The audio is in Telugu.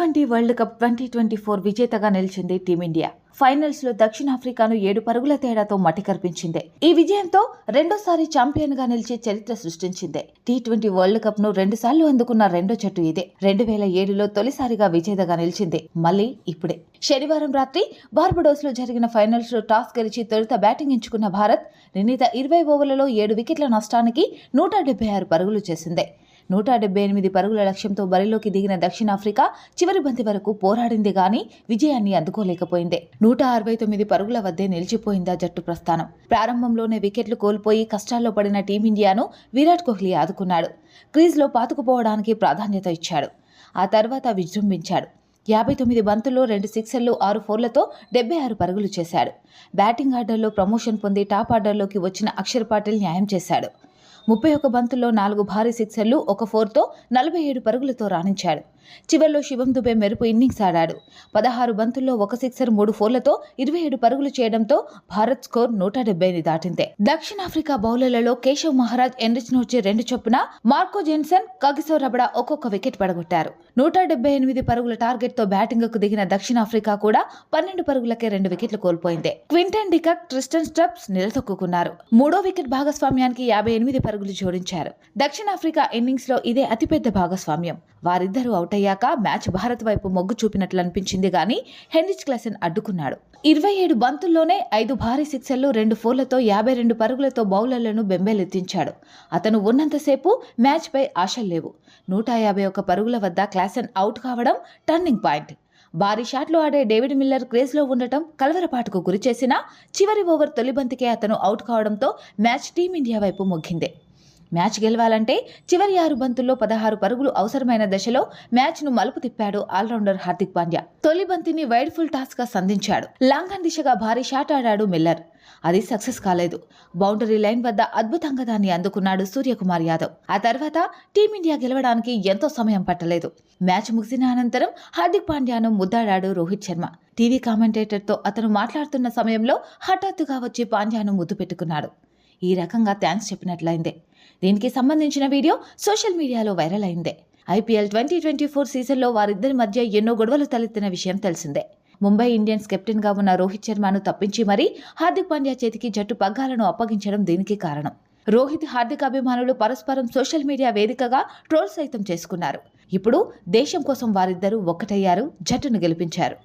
Twenty world cup twenty twenty four విజేతగా నిలిచింది టీమిండియా. ఫైనల్స్లో దక్షిణాఫ్రికాను ఏడు పరుగుల తేడాతో మట్టి కనిపించింది ఈ విజయంతో రెండోసారి ఛాంపియన్గా నిలిచి చరిత్ర సృష్టించింది. టీ ట్వంటీ వరల్డ్ కప్ను రెండు సార్లు అందుకున్న రెండో జట్టు ఇదే. రెండు వేల ఏడులో తొలిసారిగా విజేతగా నిలిచింది. మళ్ళీ ఇప్పుడే. శనివారం రాత్రి బార్బడోస్లో జరిగిన ఫైనల్స్లో టాస్ గెలిచి తొలుత బ్యాటింగ్ ఎంచుకున్న భారత్ నిర్ణీత ఇరవై ఓవర్లలో ఏడు వికెట్ల నష్టానికి నూట డెబ్బై ఆరు పరుగులు చేసింది. నూట డెబ్బై ఎనిమిది పరుగుల లక్ష్యంతో బరిలోకి దిగిన దక్షిణాఫ్రికా చివరి బంతి వరకు పోరాడింది గాని విజయాన్ని అందుకోలేకపోయింది. నూట అరవై తొమ్మిది పరుగుల వద్దే నిలిచిపోయిందా జట్టు ప్రస్థానం. ప్రారంభంలోనే వికెట్లు కోల్పోయి కష్టాల్లో పడిన టీమిండియాను విరాట్ కోహ్లీ ఆదుకున్నాడు. క్రీజ్లో పాతుకుపోవడానికి ప్రాధాన్యత ఇచ్చాడు. ఆ తర్వాత విజృంభించాడు. యాభై తొమ్మిది బంతుల్లో రెండు సిక్సర్లు ఆరు ఫోర్లతో డెబ్బై ఆరు పరుగులు చేశాడు. బ్యాటింగ్ ఆర్డర్లో ప్రమోషన్ పొంది టాప్ ఆర్డర్లోకి వచ్చిన అక్షర్ పాటిల్ న్యాయం చేశాడు. ముప్పై ఒక బంతుల్లో నాలుగు భారీ సిక్సర్లు ఒక ఫోర్తో నలభై ఏడు పరుగులతో రాణించాడు. చివరిలో శివం దుబే మెరుపు ఇన్నింగ్స్ ఆడాడు. పదహారు బంతుల్లో ఒక సిక్సర్ మూడు ఫోర్లతో ఇరవై ఏడు పరుగులు చేయడంతో భారత్ స్కోర్ నూట డెబ్బైని దాటింది. దక్షిణాఫ్రికా బౌలర్లలో కేశవ్ మహారాజ్ ఎన్రిచ్ నుంచి రెండు చొప్పున మార్కో జెన్సన్ కగిసో రబడా ఒక్కొక్క వికెట్ పడగొట్టారు. నూట డెబ్బై ఎనిమిది పరుగుల టార్గెట్తో బ్యాటింగ్కు దిగిన దక్షిణాఫ్రికా కూడా పన్నెండు పరుగులకే రెండు వికెట్లు కోల్పోయింది. Quinton de Kock Tristan Stubbs నిలదొక్కున్నారు మూడో వికెట్ భాగస్వామ్యానికి యాభై ఎనిమిది పరుగులు జోడించారు. దక్షిణాఫ్రికా ఇన్నింగ్స్లో ఇదే అతిపెద్ద భాగస్వామ్యం. వారిద్దరూ అవుట్ అయ్యాక మ్యాచ్ భారత్ వైపు మొగ్గు చూపినట్లు అనిపించింది గాని హెన్రిచ్ క్లాసెన్ అడ్డుకున్నాడు. ఇరవై ఏడు బంతుల్లోనే ఐదు భారీ సిక్సర్లు రెండు ఫోర్లతో యాభై రెండు పరుగులతో బౌలర్లను బెంబేలెత్తించాడు. అతను ఉన్నంతసేపు మ్యాచ్పై ఆశలు లేవు. నూట యాభై ఒక్క పరుగుల వద్ద క్లాసెన్ అవుట్ కావడం టర్నింగ్ పాయింట్. భారీ షాట్లు ఆడే డేవిడ్ మిల్లర్ క్రేజ్లో ఉండటం కలవరపాటుకు గురిచేసినా చివరి ఓవర్ తొలి బంతికే అతను అవుట్ కావడంతో మ్యాచ్ టీమిండియా వైపు మొగ్గిందే. మ్యాచ్ గెలవాలంటే చివరి ఆరు బంతుల్లో పదహారు పరుగులు అవసరమైన దశలో మ్యాచ్ను మలుపు తిప్పాడు ఆల్రౌండర్ హార్దిక్ పాండ్యా. తొలి బంతిని వైడ్ ఫుల్ టాస్గా సంధించాడు. లాంగన్ దిశగా భారీ షాట్ ఆడాడు మిల్లర్. అది సక్సెస్ కాలేదు. బౌండరీ లైన్ వద్ద అద్భుతంగా దాన్ని అందుకున్నాడు సూర్యకుమార్ యాదవ్. ఆ తర్వాత టీమిండియా గెలవడానికి ఎంతో సమయం పట్టలేదు. మ్యాచ్ ముగిసిన అనంతరం హార్దిక్ పాండ్యాను ముద్దాడాడు రోహిత్ శర్మ. టీవీ కామెంటేటర్తో అతను మాట్లాడుతున్న సమయంలో హఠాత్తుగా వచ్చి పాండ్యాను ముద్దు పెట్టుకున్నాడు. ఈ రకంగా థ్యాంక్స్ చెప్పినట్లయింది. దీనికి సంబంధించిన వీడియో సోషల్ మీడియాలో వైరల్ అయింది. ఐపీఎల్ ట్వంటీ ట్వంటీ ఫోర్ సీజన్లో వారిద్దరి మధ్య ఎన్నో గొడవలు తలెత్తిన విషయం తెలిసిందే. ముంబై ఇండియన్స్ కెప్టెన్గా ఉన్న రోహిత్ శర్మను తప్పించి మరీ హార్దిక్ పాండ్యా చేతికి జట్టు పగ్గాలను అప్పగించడం దీనికి కారణం. రోహిత్ హార్దిక్ అభిమానులు పరస్పరం సోషల్ మీడియా వేదికగా ట్రోల్ సైతం చేసుకున్నారు. ఇప్పుడు దేశం కోసం వారిద్దరూ ఒక్కటయ్యారు జట్టును గెలిపించారు.